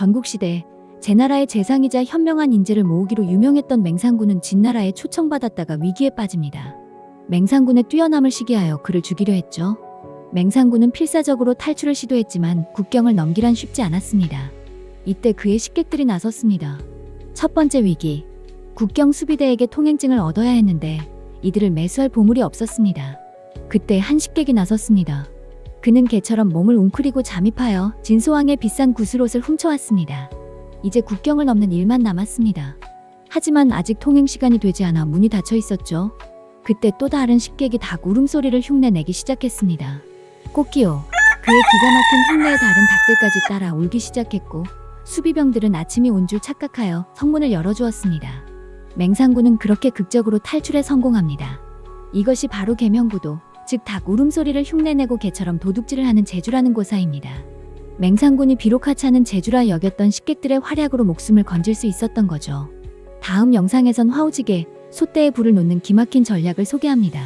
전국시대 제나라의 재상이자 현명한 인재를 모으기로 유명했던 맹상군은 진나라에 초청받았다가 위기에 빠집니다. 맹상군의 뛰어남을 시기하여 그를 죽이려 했죠. 맹상군은 필사적으로 탈출을 시도했지만 국경을 넘기란 쉽지 않았습니다. 이때 그의 식객들이 나섰습니다. 첫 번째 위기. 국경 수비대에게 통행증을 얻어야 했는데 이들을 매수할 보물이 없었습니다. 그때 한 식객이 나섰습니다. 그는 개처럼 몸을 웅크리고 잠입하여 진소왕의 비싼 구슬옷을 훔쳐왔습니다. 이제 국경을 넘는 일만 남았습니다. 하지만 아직 통행 시간이 되지 않아 문이 닫혀 있었죠. 그때 또 다른 식객이 닭 울음소리를 흉내내기 시작했습니다. 꽃기요. 그의 기가 막힌 흉내에 다른 닭들까지 따라 울기 시작했고 수비병들은 아침이 온 줄 착각하여 성문을 열어주었습니다. 맹상군은 그렇게 극적으로 탈출에 성공합니다. 이것이 바로 계명구도, 즉 닭 울음소리를 흉내내고 개처럼 도둑질을 하는 제주라는 고사입니다. 맹상군이 비록 하찮은 제주라 여겼던 식객들의 활약으로 목숨을 건질 수 있었던 거죠. 다음 영상에선 화오지게, 소떼의 불을 놓는 기막힌 전략을 소개합니다.